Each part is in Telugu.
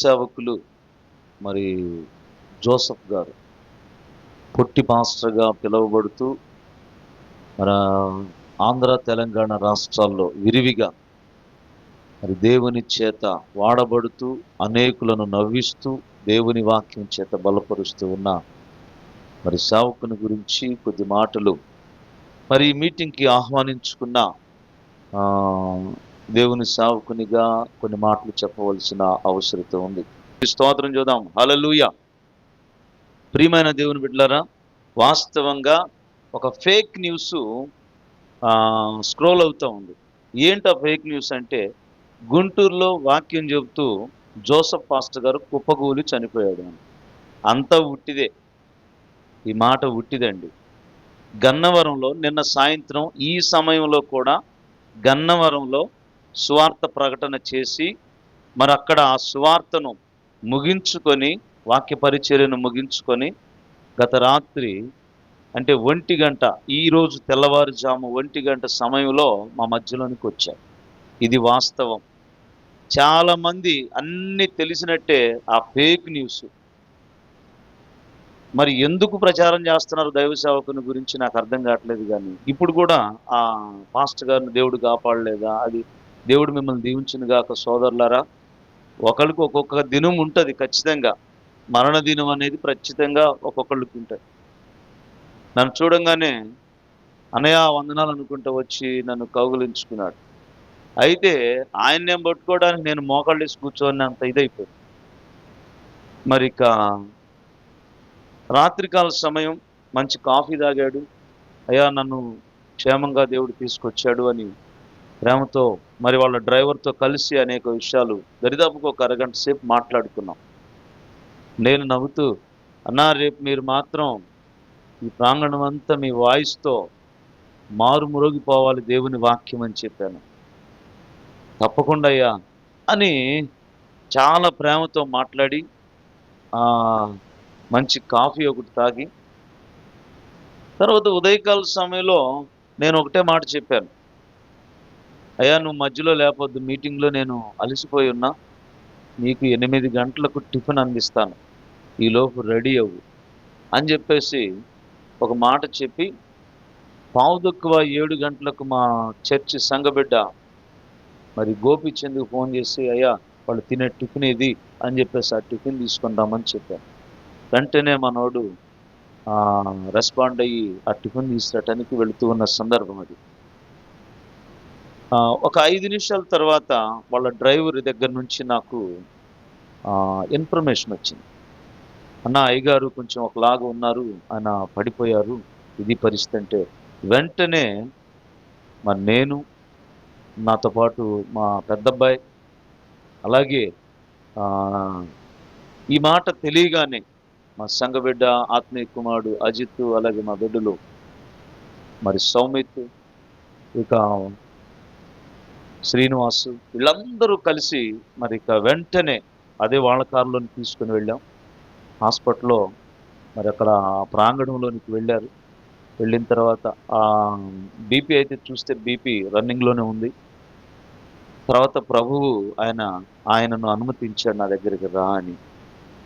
సేవకులు మరి జోసఫ్ గారు. పొట్టి మాస్టర్గా పిలువబడుతూ మన ఆంధ్ర తెలంగాణ రాష్ట్రాల్లో విరివిగా మరి దేవుని చేత వాడబడుతూ అనేకులను నవ్విస్తూ దేవుని వాక్యం చేత బలపరుస్తూ ఉన్న మరి సేవకుని గురించి కొద్ది మాటలు మరి ఈ మీటింగ్కి ఆహ్వానించుకున్న ఆ, దేవుని సావుకునిగా కొన్ని మాటలు చెప్పవలసిన అవసరత ఉంది. స్తోత్రం చూద్దాం. హలలుయ ప్రియమైన దేవుని బిడ్డలారా వాస్తవంగా ఒక ఫేక్ న్యూస్ స్క్రోల్ అవుతూ ఉంది. ఏంటి ఆ ఫేక్ న్యూస్ అంటే గుంటూరులో వాక్యం చెబుతూ జోసఫ్ పాస్టర్ గారు కుప్పగూలి చనిపోయాడు అని. అంతా ఉట్టిదే. ఈ మాట ఉట్టిదండి. గన్నవరంలో నిన్న సాయంత్రం ఈ సమయంలో కూడా గన్నవరంలో సువార్త ప్రకటన చేసి మరి అక్కడ ఆ సువార్తను ముగించుకొని వాక్య పరిచర్యను ముగించుకొని గత రాత్రి అంటే ఒంటి గంట ఈరోజు తెల్లవారుజాము ఒంటి గంట సమయంలో మా మధ్యలోనికి వచ్చారు. ఇది వాస్తవం. చాలామంది అన్ని తెలిసినట్టే ఆ ఫేక్ న్యూస్. మరి ఎందుకు ప్రచారం చేస్తున్నారు దైవ సేవకుని గురించి నాకు అర్థం కావట్లేదు కానీ ఇప్పుడు కూడా ఆ పాస్టర్ గారిని దేవుడు కాపాడలేదా? అది దేవుడు మిమ్మల్ని దీవించిన గాక సోదరులారా ఒకరికి ఒక్కొక్క దినం ఉంటుంది ఖచ్చితంగా. మరణ దినం అనేది ఖచ్చితంగా ఒక్కొక్కళ్ళకి ఉంటుంది. నన్ను చూడంగానే అనయా వందనాలు అనుకుంటూ వచ్చి నన్ను కౌగులించుకున్నాడు. అయితే ఆయన నేను పట్టుకోవడానికి నేను మోకాళ్ళు వేసి కూర్చొని అంత ఇదైపోయింది. మరి ఇక రాత్రికాల సమయం మంచి కాఫీ తాగాడు. అయ్యా నన్ను క్షేమంగా దేవుడు తీసుకొచ్చాడు అని ప్రేమతో మరి వాళ్ళ డ్రైవర్తో కలిసి అనేక విషయాలు దరిదాపుకు ఒక అరగంట సేపు మాట్లాడుకున్నాం. నేను నవ్వుతూ అన్నా రేపు మీరు మాత్రం ఈ ప్రాంగణం అంతా మీ వాయిస్తో మారుమురోగిపోవాలి దేవుని వాక్యం అని చెప్పాను. తప్పకుండా అయ్యా అని చాలా ప్రేమతో మాట్లాడి మంచి కాఫీ ఒకటి తాగి తర్వాత ఉదయకాల సమయంలో నేను ఒకటే మాట చెప్పాను. అయ్యా నువ్వు మధ్యలో లేకపోద్దు మీటింగ్లో నేను అలసిపోయి ఉన్నా. నీకు ఎనిమిది గంటలకు టిఫిన్ అందిస్తాను. ఈలోపు రెడీ అవ్వు అని చెప్పేసి ఒక మాట చెప్పి పావు తక్కువ ఏడు గంటలకు మా చర్చి సంఘబిడ్డ మరి గోపిచంద్కు ఫోన్ చేసి అయ్యా వాళ్ళు తినే టిఫిన్ ఇది అని చెప్పేసి ఆ టిఫిన్ తీసుకుందామని చెప్పాను. వెంటనే మనోడు రెస్పాండ్ అయ్యి ఆ టిఫిన్ తీసుకురావటానికి వెళుతూ ఉన్న సందర్భం అది. ఒక ఐదు నిమిషాల తర్వాత వాళ్ళ డ్రైవర్ దగ్గర నుంచి నాకు ఇన్ఫర్మేషన్ వచ్చింది. అన్న అయ్యగారు కొంచెం ఒకలాగా ఉన్నారు ఆయన పడిపోయారు ఇది పరిస్థితి అంటే వెంటనే మరి నేను నాతో పాటు మా పెద్దబ్బాయి అలాగే ఈ మాట తెలియగానే మా సంగబిడ్డ ఆత్మీయ కుమారుడు అజిత్ అలాగే మా బిడ్డలు మరి సౌమిత్ ఇక శ్రీనివాసు వీళ్ళందరూ కలిసి మరి ఇక వెంటనే అదే వాళ్ళ కారులోని తీసుకుని వెళ్ళాం. హాస్పిటల్లో మరి అక్కడ ప్రాంగణంలోనికి వెళ్ళారు. వెళ్ళిన తర్వాత ఆ బీపీ అయితే చూస్తే బీపీ రన్నింగ్లోనే ఉంది. తర్వాత ప్రభువు ఆయన ఆయనను అనుమతించాడు నా దగ్గరికి రా అని.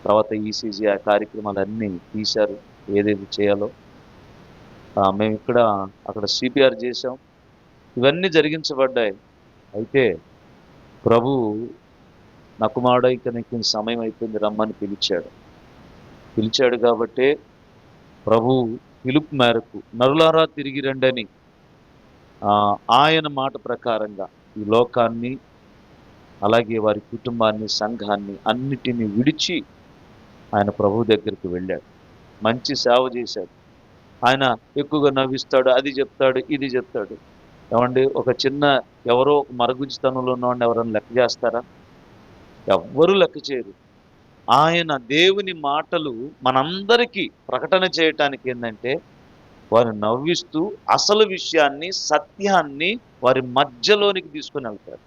తర్వాత ఈసీజీ ఆ కార్యక్రమాలన్నీ తీశారు. ఏదేది చేయాలో. మేము ఇక్కడ అక్కడ సిపిఆర్ చేసాం ఇవన్నీ జరిగించబడ్డాయి. అయితే ప్రభు నా కుమారుడు ఇక నీకు సమయం అయిపోయింది రమ్మని పిలిచాడు. పిలిచాడు కాబట్టే ప్రభు పిలుపు మేరకు నరులారా తిరిగి రండని ఆ, ఆయన మాట ప్రకారంగా ఈ లోకాన్ని అలాగే వారి కుటుంబాన్ని సంఘాన్ని అన్నిటినీ విడిచి ఆయన ప్రభు దగ్గరికి వెళ్ళాడు. మంచి సేవ చేశాడు. ఆయన ఎక్కువగా నవ్విస్తాడు అది చెప్తాడు ఇది చెప్తాడు. ఏమండి ఒక చిన్న ఎవరో ఒక మరుగుజ్జితనంలో ఉన్నవాడిని ఎవరైనా లెక్క చేస్తారా? ఎవ్వరూ లెక్క చేయరు. ఆయన దేవుని మాటలు మనందరికీ ప్రకటన చేయటానికి ఏంటంటే వారు నవ్విస్తూ అసలు విషయాన్ని సత్యాన్ని వారి మధ్యలోనికి తీసుకుని వెళ్తారు.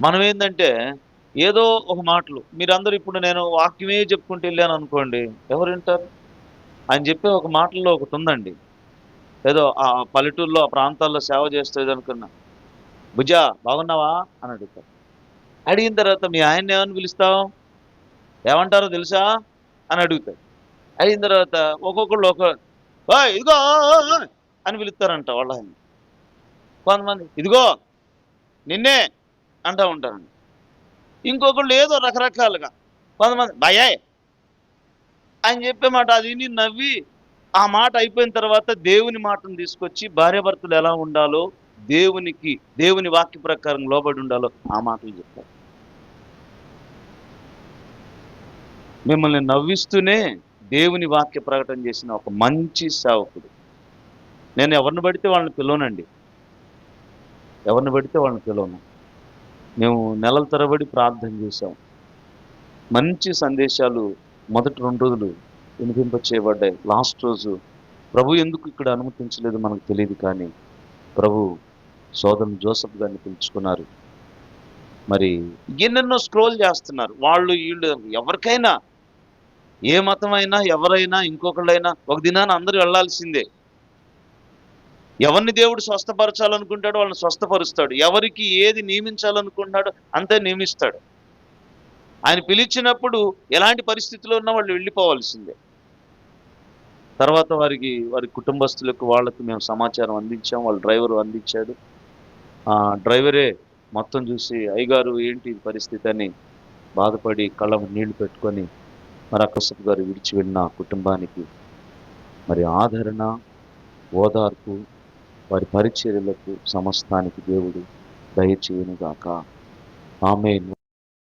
మనం ఏంటంటే ఏదో ఒక మాటలు మీరందరూ ఇప్పుడు నేను వాక్యమే చెప్పుకుంటూ వెళ్ళాను అనుకోండి ఎవరు వింటారు? ఆయన చెప్పే ఒక మాటల్లో ఒకటి ఉందండి. ఏదో ఆ పల్లెటూరులో ఆ ప్రాంతాల్లో సేవ చేస్తుంది అనుకున్నా భుజా బాగున్నావా? అని అడుగుతారు అడిగిన తర్వాత మీ ఆయన్ని ఏమని పిలుస్తావు? ఏమంటారో తెలుసా? అని అడుగుతాడు. అడిగిన తర్వాత ఒక్కొక్కళ్ళు ఒక ఇదిగో అని పిలుస్తారంట వాళ్ళ ఆయన. కొంతమంది ఇదిగో నిన్నే అంటూ ఉంటారండి ఇంకొకళ్ళు ఏదో రకరకాలుగా కొంతమంది భయాయ్ అని చెప్పే మాట అది విని నవ్వి ఆ మాట అయిపోయిన తర్వాత దేవుని మాటను తీసుకొచ్చి భార్యాభర్తలు ఎలా ఉండాలో దేవునికి దేవుని వాక్య ప్రకారం లోబడి ఉండాలో ఆ మాటలు చెప్తారు. మిమ్మల్ని నవ్విస్తూనే దేవుని వాక్య ప్రకటన చేసిన ఒక మంచి సేవకుడు. నేను ఎవరిని పడితే వాళ్ళని పిలవనండి. ఎవరిని పడితే వాళ్ళని పిలవను. మేము నెలల తరబడి ప్రార్థన చేశాం. మంచి సందేశాలు మొదటి రెండు రోజులు వినిపింప చేయబడ్డాయి లాస్ట్ రోజు ప్రభు ఎందుకు ఇక్కడ అనుమతించలేదు మనకు తెలియదు కానీ ప్రభు సోదరుని జోసఫ్ గారిని పిలుచుకున్నారు. మరి ఎన్నెన్నో స్క్రోల్ చేస్తున్నారు. వాళ్ళు వీళ్ళు ఎవరికైనా ఏ మతమైనా ఎవరైనా ఇంకొకళ్ళైనా ఒక దినాన అందరూ వెళ్ళాల్సిందే. ఎవరిని దేవుడు స్వస్థపరచాలనుకుంటాడో వాళ్ళని స్వస్థపరుస్తాడు. ఎవరికి ఏది నియమించాలనుకుంటాడో అంతే నియమిస్తాడు. ఆయన పిలిచినప్పుడు ఎలాంటి పరిస్థితిలో ఉన్నా వాళ్ళు వెళ్ళిపోవాల్సిందే. తర్వాత వారికి వారి కుటుంబస్తులకు వాళ్ళకు మేము సమాచారం అందించాం. వాళ్ళ డ్రైవర్ అందించాడు. ఆ డ్రైవరే మొత్తం చూసి అయ్యగారు ఏంటి పరిస్థితి? అని బాధపడి కళ్ళ నీళ్ళు పెట్టుకొని మరి అక్కసపు గారు విడిచి వెళ్ళిన కుటుంబానికి మరి ఆదరణ ఓదార్పు వారి పరిచర్యలకు సమస్తానికి దేవుడు దయచేయునుగాక ఆమెను.